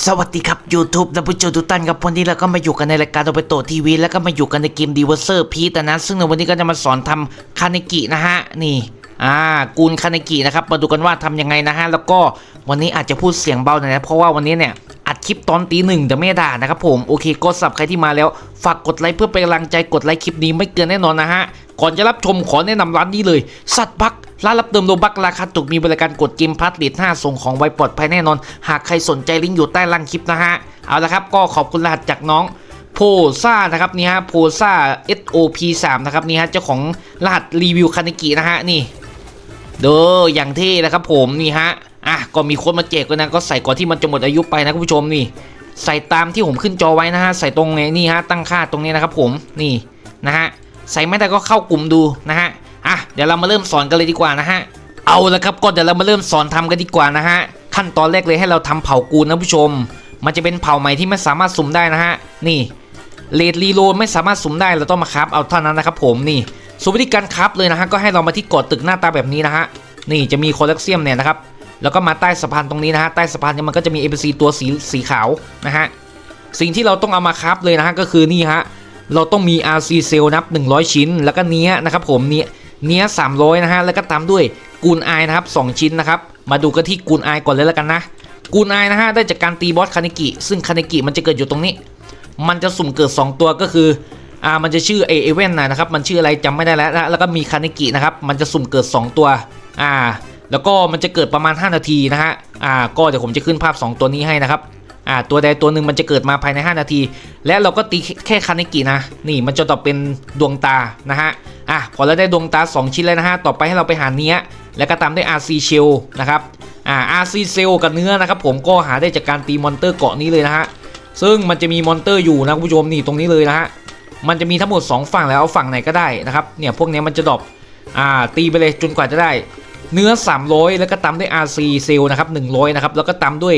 สวัสดีครับ YouTube และผู้ชมทุกท่านครับวันนี้เราก็มาอยู่กันในรายการโอเปโตทีวีแล้วก็มาอยู่กันในเกมดีเวอร์เซอร์พีแต่นะซึ่งในวันนี้ก็จะมาสอนทำคาเนกินะฮะนี่อ่ากูนคาเนกินะครับมาดูกันว่าทำยังไงนะฮะแล้วก็วันนี้อาจจะพูดเสียงเบาหน่อยนะเพราะว่าวันนี้เนี่ยอัดคลิปตอนตีหนึ่งแต่ไม่ด่านะครับผมโอเคก็สับใครที่มาแล้ว ฝากกดไลค์เพื่อเป็นกำลังใจกดไลค์คลิปนี้ไม่เกินแน่นอนนะฮะก่อนจะรับชมขอแนะนำร้านนี้เลย สัตว์บัก ร้านรับเติมโลบักราคาถูกมีบริการกดเกมพาร์ทเลท5ส่งของไวปลอดภัยแน่นอน หากใครสนใจลิงก์อยู่ใต้ล่างคลิปนะฮะ เอาละครับก็ขอบคุณรหัสจากน้องโพซ่านะครับนี่ฮะโพซ่า SOP 3นะครับนี่ฮะเจ้าของรหัสรีวิวคานิกินะฮะนี่ เด้ออย่างเท่นะครับผมนี่ฮะอะก็มีคนมาแจกกันนะก็ใส่ก่อนที่มันจะหมดอายุไปนะคุณผู้ชมนี่ ใส่ตามที่ผมขึ้นจอไว้นะฮะใส่ตรงไหนนี่ฮะตั้งค่าตรงนี้นะครับผมนี่นะฮะใส่ไม่ได้ก็เข้ากลุ่มดูนะฮะ เดี๋ยวเรามาเริ่มสอนกันเลยดีกว่านะฮะ เอาละครับก็เดี๋ยวเรามาเริ่มสอนทำกันดีกว่านะฮะ ขั้นตอนแรกเลยให้เราทำเผากูนนะผู้ชม มันจะเป็นเผาใหม่ที่ไม่สามารถสุ่มได้นะฮะ นี่เลดรีโลไม่สามารถสุ่มได้เราต้องมาคราฟเอาเท่านั้นนะครับผมนี่ส่วนวิธีการคราฟเลยนะฮะก็ให้เรามาที่กาะตึกหน้าตาแบบนี้นะฮะนี่จะมีโคลักเซียมเนี่ยนะครับแล้วก็มาใต้สะพานตรงนี้นะฮะใต้สะพานเนี่ยมันก็จะมี NPC ตัวสีสีขาวนะฮะสิ่งที่เราต้องเอามาครับเลยนะฮะก็คือนี่ฮะเราต้องมี RC Cell นับ 100 ชิ้น แล้วก็เนี้ยนะครับผมเนี้ย เนี้ย300นะฮะแล้วก็ตามด้วยกูนไอนะครับ2ชิ้นนะครับมาดูกันที่กูนไอก่อนเลยแล้วกันนะกูนไอนะฮะได้จากการตีบอสคาเนกิซึ่งคาเนกิมันจะเกิดอยู่ตรงนี้ มันจะสุ่มเกิด 2 ตัวก็คืออ่ามันจะชื่อเอเอเวนนะครับมันชื่ออะไรจำไม่ได้แล้วนะแล้วก็มีคาเนกินะครับมันจะสุ่มเกิด 2 ตัวอ่าแล้วก็มันจะเกิดประมาณ 5 นาทีนะฮะอ่าก็เดี๋ยวผมจะขึ้นภาพ 2 ตัวนี้ให้นะครับอ่าตัวใดตัวหนึ่งมันจะเกิดมาภายใน 5 นาที และเราก็ตีแค่คาเนกินะนี่มันจะตอบเป็นดวงตานะฮะ อะพอเราได้ดวงตา 2 ชิ้นแล้วนะฮะ ต่อไปให้เราไปหาเนื้อแล้วก็ตามด้วย RC Shell นะครับอ่า RC Shell กับเนื้อนะครับผมก็หาได้จากการตีมอนเตอร์เกาะนี้เลยนะฮะซึ่งมันจะมีมอนเตอร์อยู่นะคุณผู้ชมนี่ตรงนี้เลยนะฮะมันจะมีทั้งหมด 2 ฝั่งแล้วเอาฝั่งไหนก็ได้นะครับเนี่ยพวกเนี้ยมันจะดรอปอ่าตีไปเลยจนกว่าจะได้ เนื้อ 300 แล้วก็ตามด้วย RC เซลนะครับ100นะครับแล้วก็ตามด้วย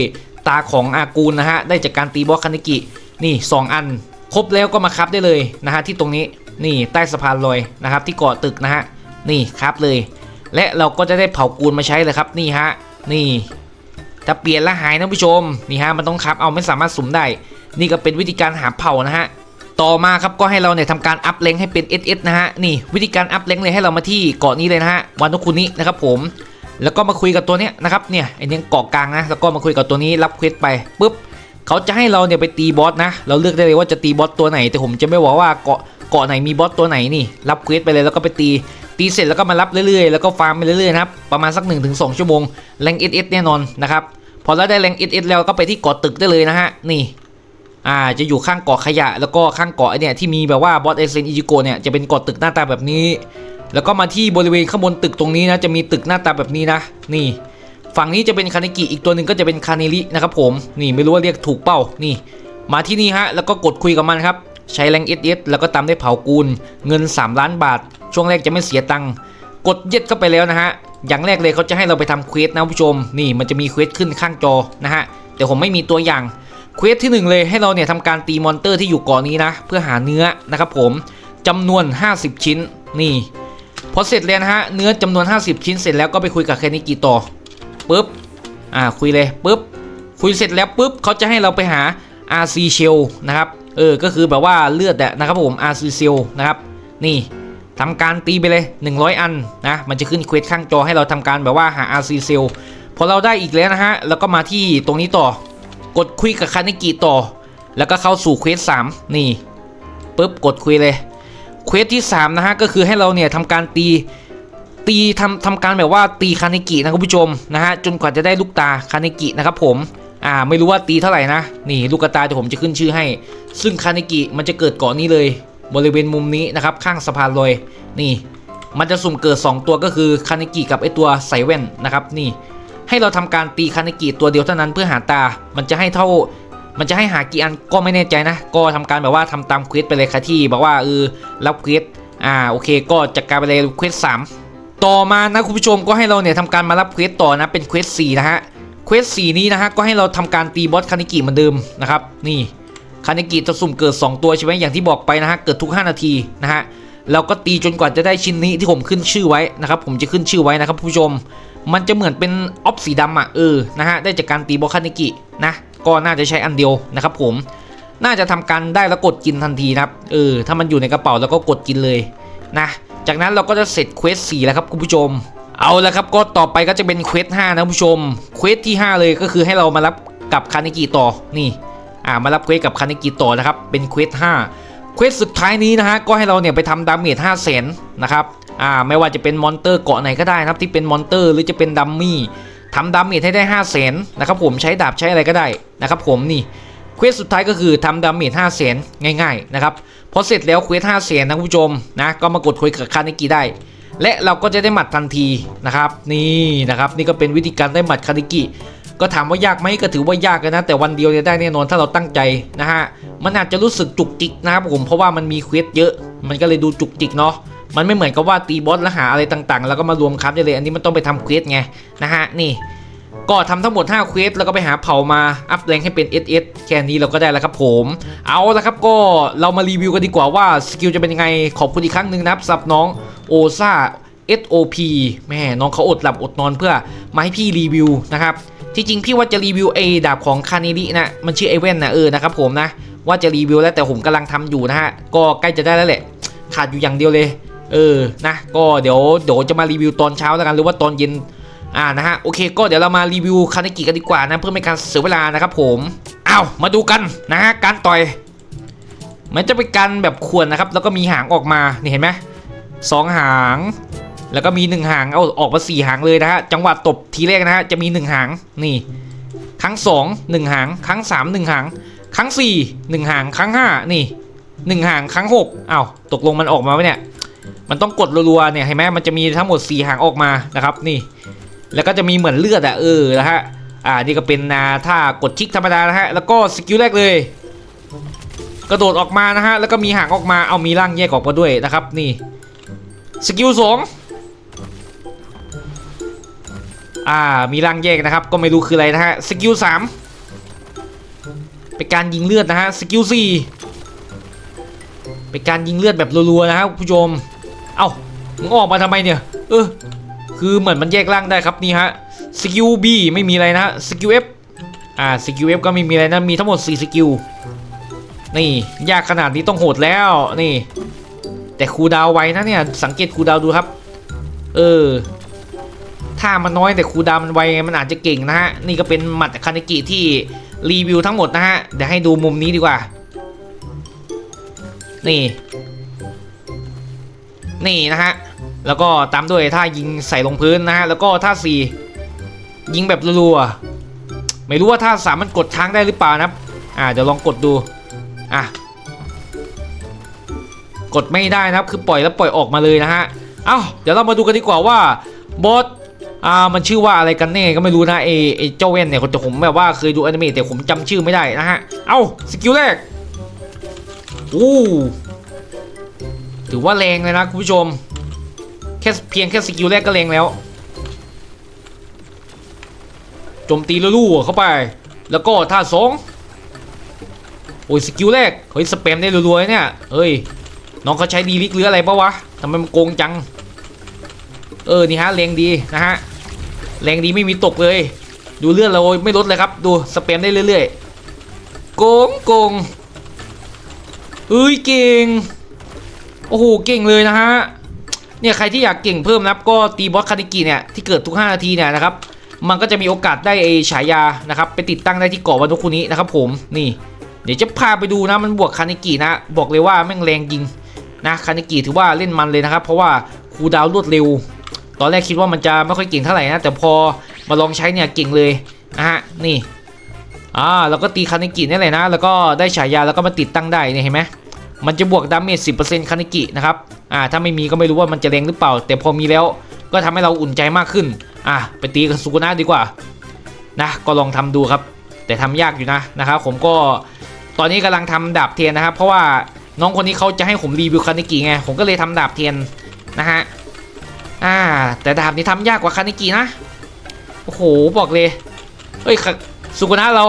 ตาของอากูลนะฮะได้จากการตีบอสคานิกินี่ 2 อัน ครบแล้วก็มาครับได้เลยนะฮะที่ตรงนี้ นี่ใต้สะพานลอยนะครับ ที่เกาะตึกนะฮะนี่ครับเลย และเราก็จะได้เผากูลมาใช้เลยครับนี่ฮะนี่ถ้าเปลี่ยนและหายนะผู้ชมนี่ฮะมันต้องครับเอาไม่สามารถสุ่มได้ นี่ก็เป็นวิธีการหาเผานะฮะต่อมาครับก็ให้เราเนี่ยทำการอัพเลงให้เป็น SS นะฮะนี่วิธีการอัพเลงเลยให้เรามาที่เกาะนี้เลยนะฮะวานุคุนินะครับผมแล้วก็มาคุยกับตัวเนี้ยนะครับเนี่ยไอเนี้ยเกาะกลางนะแล้วก็มาคุยกับตัวนี้รับเควสไปปุ๊บเขาจะให้เราเนี่ยไปตีบอสนะ เราเลือกได้เลยว่าจะตีบอสตัวไหนแต่ผมจะไม่บอกว่าเกาะ กาะไหนมีบอสตัวไหนนี่รับเควสไปเลยแล้วก็ไปตีตีเสร็จแล้วก็มารับเรื่อยๆแล้วก็ฟาร์มไปเรื่อยๆนะครับประมาณสัก 1-2 ชั่วโมงแรง SS แน่นอนนะครับพอเราได้แรง SS แล้วก็ไปที่เกาะตึกได้เลยนะฮะนี่อ่าจะอยู่ข้างเกาะขยะ แล้วก็ข้างเกาะไอ้เนี่ยที่มีแบบว่าบอสเอเซนอิจิโกเนี่ยจะเป็นเกาะตึกหน้าตาแบบนี้ แล้วก็มาที่บริเวณข้างบนตึกตรงนี้นะจะมีตึกหน้าตาแบบนี้นะ นี่ ฝั่งนี้จะเป็นคาเนกิอีกตัวหนึ่งก็จะเป็นคาเนรินะครับผมนี่ไม่รู้ว่าเรียกถูกเป้านี่ มาที่นี่ฮะแล้วก็กดคุยกับมันครับ ใช้แรงเอสเอสแล้วก็ตามด้วยเผากูล เงิน 3 ล้านบาท ช่วงแรกจะไม่เสียตังค์กดเย็ดเข้าไปแล้วนะฮะ อย่างแรกเลยเขาจะให้เราไปทำเควสนะผู้ชม นี่มันจะมีเควสขึ้นข้างจอนะฮะ แต่ผมไม่มีตัวอย่าง เควสที่หนึ่งเลยให้เราเนี่ยทำการตีมอนเตอร์ที่อยู่เกาะนี้นะ เพื่อหาเนื้อนะครับผมจำนวน 50 ชิ้น นี่พอเสร็จแล้วนะฮะ เนื้อจำนวน 50 ชิ้นเสร็จแล้วก็ไปคุยกับแคนิกิต่อปุ๊บ อ่าคุยเลยปุ๊บ คุยเสร็จแล้วปุ๊บเขาจะให้เราไปหา RC Shell นะครับ เออ ก็คือแบบว่าเลือดอะนะครับผม RC Shell นะครับ นี่ทำการตีไปเลย 100 อันนะ มันจะขึ้นเควสข้างจอให้เราทำการแบบว่าหา RC Shell พอเราได้อีกแล้วนะฮะ แล้วก็มาที่ตรงนี้ต่อ กดคุยกับคานิกิต่อ แล้วก็เข้าสู่เควส3นี่ปุ๊บกดคุยเลยเควสที่ 3 นะฮะ ก็คือให้เราเนี่ยทำการตีตีทำทำการแบบว่าตีคานิกินะคุณผู้ชมนะฮะ จนกว่าจะได้ลูกตาคานิกินะครับผม อ่าไม่รู้ว่าตีเท่าไหร่นะ นี่ลูกตาเดี๋ยวผมจะขึ้นชื่อให้ ซึ่งคานิกิมันจะเกิดเกาะนี้เลย บริเวณมุมนี้นะครับข้างสะพานลอยนี่ มันจะสุ่มเกิด 2 ตัวก็คือคานิกิกับไอตัวใส่แว่นนะครับนี่ ให้เราทำการตีคานิกิตัวเดียวเท่านั้นเพื่อหาตา มันจะให้เท่า มันจะให้หากี่อันก็ไม่แน่ใจนะ ก็ทำการแบบว่าทำตามเควสไปเลยค่ะที่บอกว่าเออรับเควสอ่าโอเค ก็จัดการไปเลยเควสสามต่อมานะคุณผู้ชมก็ให้เราเนี่ยทำการมารับเควสต่อนะเป็นเควสสี่นะฮะ เควสสี่นี้นะฮะก็ให้เราทำการตีบอสคานิกิเหมือนเดิมนะครับนี่คานิกิจะสุ่มเกิด 2 ตัวใช่ไหมอย่างที่บอกไปนะฮะเกิดทุก 5 นาทีนะฮะเราก็ตีจนกว่าจะได้ชิ้นนี้ที่ผมขึ้นชื่อไว้นะครับผมจะขึ้นชื่อไว้นะครับผู้ชม มันจะเหมือนเป็นออฟสีดำอะเออนะฮะได้จากการตีบอลคานิกินะก็น่าจะใช้อันเดียวนะครับผมน่าจะทำการได้แล้วกดกินทันทีนะครับเออถ้ามันอยู่ในกระเป๋าแล้วก็กดกินเลยนะจากนั้นเราก็จะเสร็จเควสสี่แล้วครับคุณผู้ชม เอาละครับก็ต่อไปก็จะเป็นเควสห้านะผู้ชมเควสที่ 5 เลยก็คือให้เรามารับกับคานิกิต่อนี่อ่ามารับเควสกับคานิกิต่อนะครับเป็นเควสห้าเควสสุดท้ายนี้นะฮะก็ให้เราเนี่ยไปทำดาเมจ5 0 0แสนนะครับอ่าไม่ว่าจะเป็นมอนเตอร์เกาะไหนก็ได้นะครับที่เป็นมอนเตอร์หรือจะเป็นดัมมี่ทำดาเมจให้ได้5 0 0แสนนะครับผมใช้ดาบใช้อะไรก็ได้นะครับผมนี่เควสสุดท้ายก็คือทำดาเมจ5 0 0แสนง่ายๆนะครับพอเสร็จแล้วเควส5 0 0แสนนะผู้ชมนะก็มากดคุยกับคานิกิได้ และเราก็จะได้หมัดทันทีนะครับ นี่นะครับ นี่ก็เป็นวิธีการได้หมัดคานิกิก็ถามว่ายากไหมก็ถือว่ายากนะ แต่วันเดียวเนี่ยได้แน่นอนถ้าเราตั้งใจนะฮะมันอาจจะรู้สึกจุกจิกนะครับผมเพราะว่ามันมีเควสเยอะ มันก็เลยดูจุกจิกเนาะมันไม่เหมือนกับว่าตีบอสแล้วหาอะไรต่างๆ แล้วก็มารวมครับเลยอันนี้มันต้องไปทำเควสไงนะฮะนี่ ก็ทำทั้งหมด 5 เควสแล้วก็ไปหาเผามาอัพแรงให้เป็น SS แค่นี้เราก็ได้แล้วครับผม เอาละครับก็เรามารีวิวกันดีกว่าว่าสกิลจะเป็นยังไงขอบคุณอีกครั้งหนึ่งนะครับสับน้อง โอซ่า SOP แม่น้องเขาอดหลับอดนอนเพื่อมาให้พี่รีวิวนะครับที่จริงพี่ว่าจะรีวิวไอ้ดาบของคาเนรินะมันชื่อไอเว่นนะเออนะครับผมนะว่าจะรีวิวแล้วแต่ผมกำลังทำอยู่นะฮะก็ใกล้จะได้แล้วแหละ ขาดอยู่อย่างเดียวเลย เออนะก็เดี๋ยวเดี๋ยวจะมารีวิวตอนเช้าแล้วกันหรือว่าตอนเย็นอ่านะฮะโอเค ก็เดี๋ยวเรามารีวิวคาเนกิกันดีกว่านะเพื่อไม่การเสียเวลานะครับผมอ้าวมาดูกันนะฮะการต่อยมันจะเป็นการแบบขวนนะครับ แล้วก็มีหางออกมานี่เห็นไหม สองหาง แล้วก็มีหนึ่งหาง เอาออกมาสี่หางเลยนะฮะ จังหวะตบทีแรกนะฮะ จะมีหนึ่งหาง นี่ ครั้งสองหนึ่งหาง ครั้งสามหนึ่งหาง ครั้งสี่หนึ่งหาง ครั้งห้านี่หนึ่งหาง ครั้งหกอ้าว ตกลงมันออกมาไหมเนี่ย มันต้องกดรัวๆ เนี่ยเห็นไหมมันจะมีทั้งหมดสี่หางออกมา นะครับ นี่ แล้วก็จะมีเหมือนเลือดอะเออ นะฮะ อ่า นี่ก็เป็นนาถ้ากดคลิกธรรมดานะฮะ แล้วก็สกิลแรกเลยกระโดดออกมานะฮะ แล้วก็มีหางออกมา เอามีร่างแยกออกมาด้วยนะครับ นี่ สกิลสองอ่า มีร่างแยกนะครับ ก็ไม่รู้คืออะไรนะฮะ สกิลสามเป็นการยิงเลือดนะฮะ สกิลสี่เป็นการยิงเลือดแบบรัวๆนะครับผู้ชม เอ้า มึงออกมาทำไมเนี่ย เออ คือเหมือนมันแยกร่างได้ครับนี่ฮะ สกิล B ไม่มีอะไรนะสกิล F อ่า สกิล F ก็ไม่มีอะไรนะ มีทั้งหมด4สกิล นี่ ยากขนาดนี้ต้องโหดแล้ว นี่ แต่คูดาวไวนะเนี่ย สังเกตคูดาวดูครับ เออถ้ามันน้อยแต่คูดาวมันไวมันอาจจะเก่งนะฮะ นี่ก็เป็นหมัดคานิกิที่รีวิวทั้งหมดนะฮะ เดี๋ยวให้ดูมุมนี้ดีกว่า นี่ นี่นะฮะ แล้วก็ตามด้วยท่ายิงใส่ลงพื้นนะฮะ แล้วก็ท่าสี่ยิงแบบรัวๆไม่รู้ว่าท่าสามมันกดค้างได้หรือเปล่านะครับ อ่าเดี๋ยวลองกดดู อะ กดไม่ได้นะครับ คือปล่อยแล้วปล่อยออกมาเลยนะฮะเอ้าเดี๋ยวเรามาดูกันดีกว่าว่าบอสอ่ามันชื่อว่าอะไรกันแน่ก็ไม่รู้นะไอไอเจ้าเว่นเนี่ยคนแต่ผมแบบว่าเคยดูอนิเมะแต่ผมจำชื่อไม่ได้นะฮะเอ้าสกิลแรกอู้ถือว่าแรงเลยนะคุณผู้ชมแค่เพียงแค่สกิลแรกก็แรงแล้วโจมตีลู่ๆเข้าไป แล้วก็ท่าสองโอ้ยสกิลแรกเฮ้ยสเปมได้รัวๆเนี่ยเฮ้ย น้องเขาใช้ดีลิกหรืออะไรปะวะทำไมมันโกงจัง เออนี่ฮะแรงดีนะฮะแรงดีไม่มีตกเลย ดูเลือดเราไม่ลดเลยครับ ดูสเปมได้เรื่อยๆโกงโกงเฮ้ยเก่งโอ้โหเก่งเลยนะฮะเนี่ยใครที่อยากเก่งเพิ่มนะครับก็ตีบอสคานิกิเนี่ยที่เกิดทุก 5 นาทีเนี่ยนะครับมันก็จะมีโอกาสได้ไอฉายานะครับไปติดตั้งได้ที่เกาะวันทุกคุนี้นะครับผมนี่ เดี๋ยวจะพาไปดูนะมันบวกคานิกินะ บอกเลยว่าแม่งแรงจริง นะคานิกิถือว่าเล่นมันเลยนะครับ เพราะว่าคูดาวรวดเร็ว ตอนแรกคิดว่ามันจะไม่ค่อยเก่งเท่าไหร่นะ แต่พอมาลองใช้เนี่ยเก่งเลยนะฮะนี่อ่าแล้วก็ตีคานิกินี่แหละนะ แล้วก็ได้ฉายาแล้วก็มาติดตั้งได้เนี่ยเห็นไหมมันจะบวกดาเมจ10%คานิกินะครับอ่าถ้าไม่มีก็ไม่รู้ว่ามันจะแรงหรือเปล่า แต่พอมีแล้วก็ทำให้เราอุ่นใจมากขึ้นอะไปตีกับสุกุนะดีกว่านะก็ลองทำดูครับ แต่ทำยากอยู่นะนะครับผมก็ตอนนี้กำลังทำดาบเทียนนะครับ เพราะว่า น้องคนนี้เขาจะให้ผมรีวิวคานิกิไง ผมก็เลยทำดาบเทียนนะฮะ อ่า แต่ดาบนี้ทำยากกว่าคานิกินะ โอ้โห บอกเลย เฮ้ยสุกุนะเรา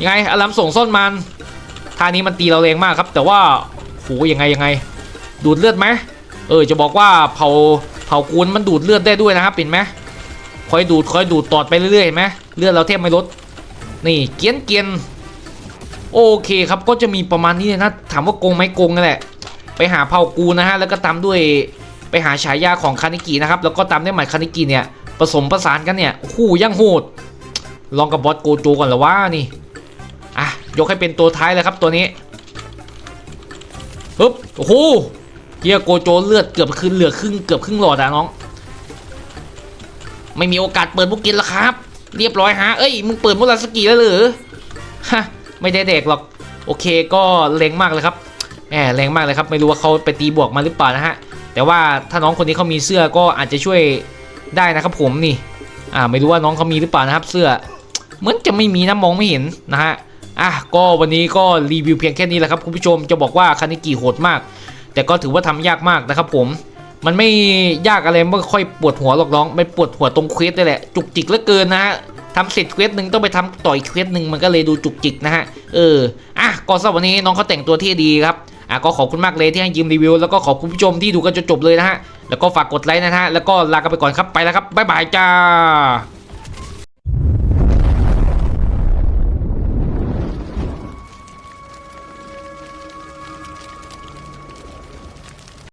ยังไงอลัมส่งส้นมันท่านี้มันตีเราแรงมากครับ แต่ว่าโหยังไงยังไง ดูดเลือดไหมเออ จะบอกว่าเผา เผากูนมันดูดเลือดได้ด้วยนะครับเห็นไหมคอยดูดคอยดูดตอดไปเรื่อยๆเห็นไหมเลือดเราแทบไม่ลด นี่เกียนเกียน โอเคครับก็จะมีประมาณนี้นะถามว่าโกงไหมโกงนั่นแหละ ไปหาเผากูนะฮะแล้วก็ตามด้วยไปหาฉายาของคานิกินะครับแล้วก็ตามด้วยหมัดคานิกิเนี่ยผสมประสานกันเนี่ยโอ้โหยังโหดลองกับบอสโกโจก่อนเหรอวะนี่อะยกให้เป็นตัวท้ายเลยครับตัวนี้ปึ๊บโอ้โหเฮียโกโจเลือดเกือบคืนเหลือครึ่งเกือบครึ่งหลอดอะน้อง ไม่มีโอกาสเปิดบุกกินแล้วครับ เรียบร้อยฮะเอ้ยมึงเปิดมุราสกิแล้วหรือฮะ ไม่ได้เด็กหรอกโอเคก็แรงมากเลยครับแหมแรงมากเลยครับไม่รู้ว่าเขาไปตีบวกมาหรือเปล่านะฮะแต่ว่าถ้าน้องคนนี้เขามีเสื้อก็อาจจะช่วยได้นะครับผมนี่อ่าไม่รู้ว่าน้องเขามีหรือเปล่านะครับ เสื้อเหมือนจะไม่มีนะมองไม่เห็นนะฮะอะก็วันนี้ก็รีวิวเพียงแค่นี้แหละครับคุณผู้ชมจะบอกว่าคานิกิโหดมาก แต่ก็ถือว่าทำยากมากนะครับผม มันไม่ยากอะไรไม่ค่อยปวดหัวหรอกน้องไม่ปวดหัวตรงเควสนี่แหละ จุกจิกเหลือเกินนะฮะ ทำเสร็จเควสหนึ่งต้องไปทำต่อยเควสหนึ่งมันก็เลยดูจุกจิกนะฮะ เออ อะก็สำหรับวันนี้น้องเขาแต่งตัวที่ดีครับ อะก็ขอบคุณมากเลยที่ให้ยืมรีวิว แล้วก็ขอบคุณผู้ชมที่ดูกันจนจบเลยนะฮะ แล้วก็ฝากกดไลค์นะฮะ แล้วก็ลากันไปก่อนครับ ไปแล้วครับ บ๊ายบายจ้า